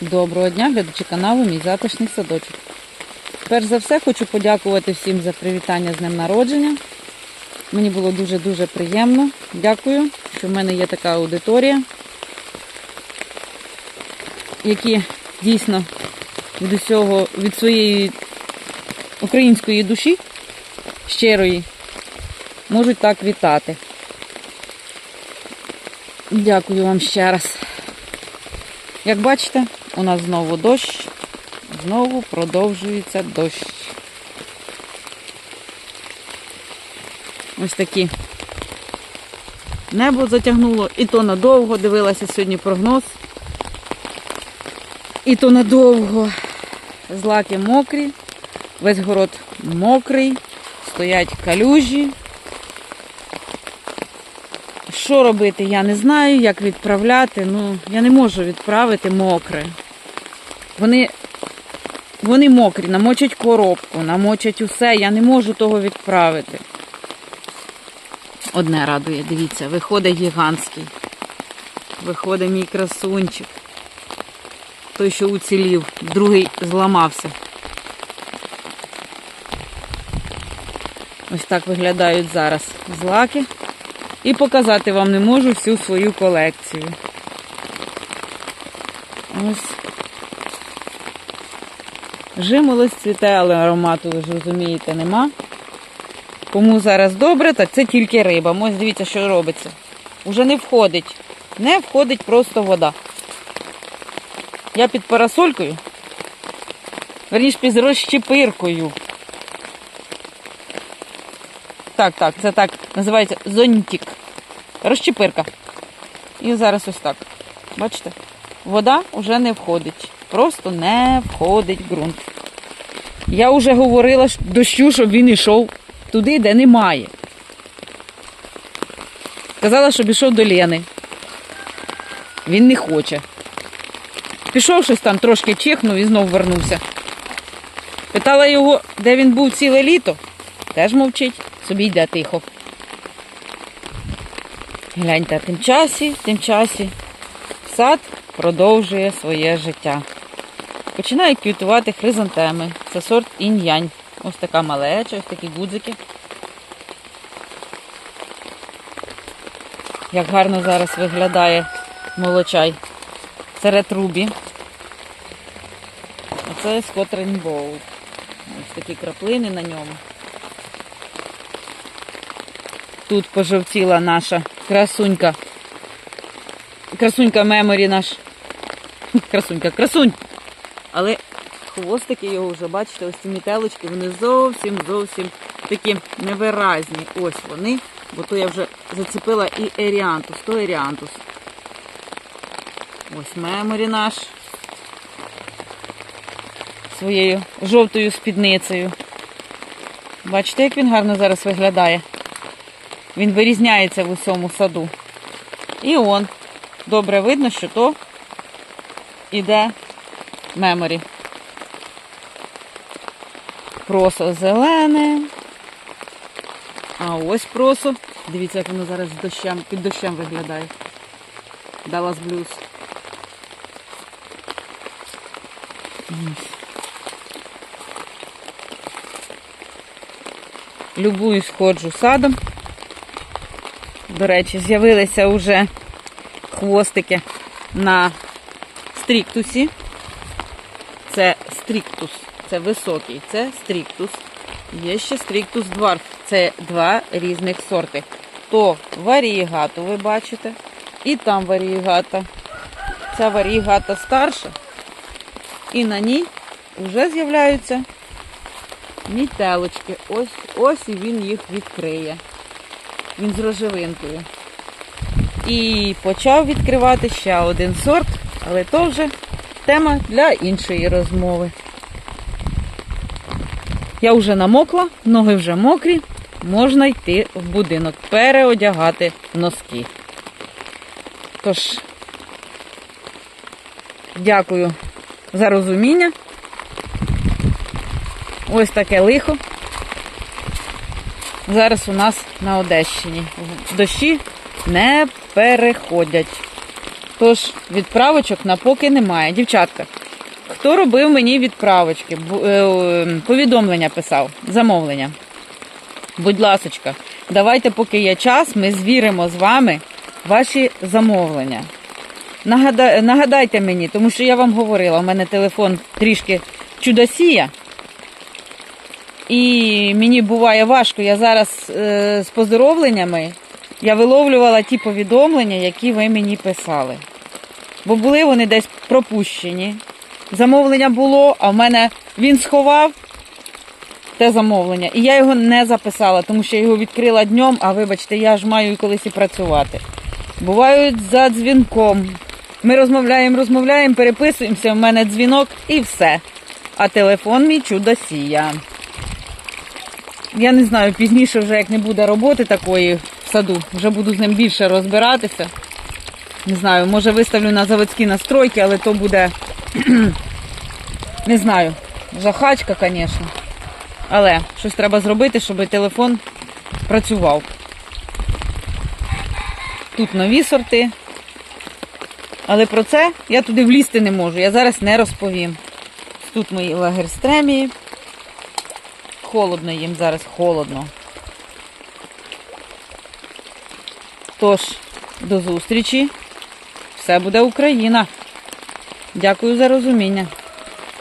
Доброго дня, глядачі каналу Мій затишний садочок. Перш за все хочу подякувати всім за привітання з днем народження. Мені було дуже-дуже приємно. Дякую, що в мене є така аудиторія, які дійсно від усього, від своєї української душі, щирої, можуть так вітати. Дякую вам ще раз. Як бачите, у нас знову дощ, знову продовжується дощ. Ось такі. Небо затягнуло, і то надовго, дивилася сьогодні прогноз. І то надовго. Злаки мокрі, весь город мокрий, стоять калюжі. Що робити, я не знаю, як відправляти. Ну, я не можу відправити мокре. Вони, вони мокрі, намочать коробку, намочать усе, я не можу того відправити. Одне радує, дивіться, виходить гігантський. Виходить мій красунчик. Той, що уцілів, другий зламався. Ось так виглядають зараз злаки. І показати вам не можу всю свою колекцію. Ось. Жимолость цвіте, але аромату, ви ж розумієте, нема. Кому зараз добре, так це тільки риба. Ось дивіться, що робиться. Уже не входить. Не входить просто вода. Я під парасолькою. Верніше під розщепиркою. Так, так, це так називається зонтик. Розчепирка. І зараз ось так. Бачите? Вода вже не входить. Просто не входить ґрунт. Я вже говорила дощу, щоб він йшов туди, де немає. Казала, щоб йшов до Лени. Він не хоче. Пішов щось там трошки чихнув і знов вернувся. Питала його, де він був ціле літо. Теж мовчить, собі йде тихо. Гляньте, тим часі, тим часі сад продовжує своє життя. Починає квітувати хризантеми. Це сорт інь-янь. Ось така малеча, ось такі гудзики. Як гарно зараз виглядає молочай. Це ретрубі. А це Scott Rainbow. Ось такі краплини на ньому. Тут пожовтіла наша красунька. Красунька меморі наш. Красунька, красунь. Але хвостики його вже, бачите, ось ці мітелочки, вони зовсім зовсім такі невиразні. Ось вони. Бо то я вже зацепила і еріантус, то еріантус. Ось меморі наш. Своєю жовтою спідницею. Бачите, як він гарно зараз виглядає. Він вирізняється в усьому саду. І он. Добре видно, що то іде меморі. Просо зелене. А ось просо. Дивіться, як воно зараз дощем, під дощем виглядає. Dallas Blues. Ось. Любуюсь, ходжу садом. До речі, з'явилися вже хвостики на стріктусі. Це стріктус, це високий, це стріктус. Є ще стріктус дварф. Це два різних сорти. То варієгату, ви бачите, і там варієгата. Ця варієгата старша, і на ній вже з'являються мітелочки. Ось, ось він їх відкриє. Він з рожевинкою. І почав відкривати ще один сорт, але то вже тема для іншої розмови. Я вже намокла, ноги вже мокрі, можна йти в будинок, переодягати носки. Тож, дякую за розуміння. Ось таке лихо. Зараз у нас на Одещині. Дощі не переходять. Тож відправочок на поки немає. Дівчатка, хто робив мені відправочки, е, повідомлення писав, замовлення. Будь ласочка, давайте, поки є час, ми звіримо з вами ваші замовлення. Нагада- Нагадайте мені, тому що я вам говорила, у мене телефон трішки чудосія. І мені буває важко. Я зараз е, з поздоровленнями я виловлювала ті повідомлення, які ви мені писали. Бо були вони десь пропущені. Замовлення було, а в мене він сховав те замовлення. І я його не записала, тому що я його відкрила днем, а вибачте, я ж маю колись і працювати. Бувають за дзвінком. Ми розмовляємо, розмовляємо, переписуємося, в мене дзвінок і все. А телефон мій чудосія. Я не знаю, пізніше, вже як не буде роботи такої в саду, вже буду з ним більше розбиратися. Не знаю, може виставлю на заводські настройки, але то буде, не знаю, жахачка, звісно. Але щось треба зробити, щоб телефон працював. Тут нові сорти. Але про це я туди влізти не можу. Я зараз не розповім. Тут мої лагерстремії. Холодно їм зараз, холодно. Тож, до зустрічі. Все буде Україна. Дякую за розуміння.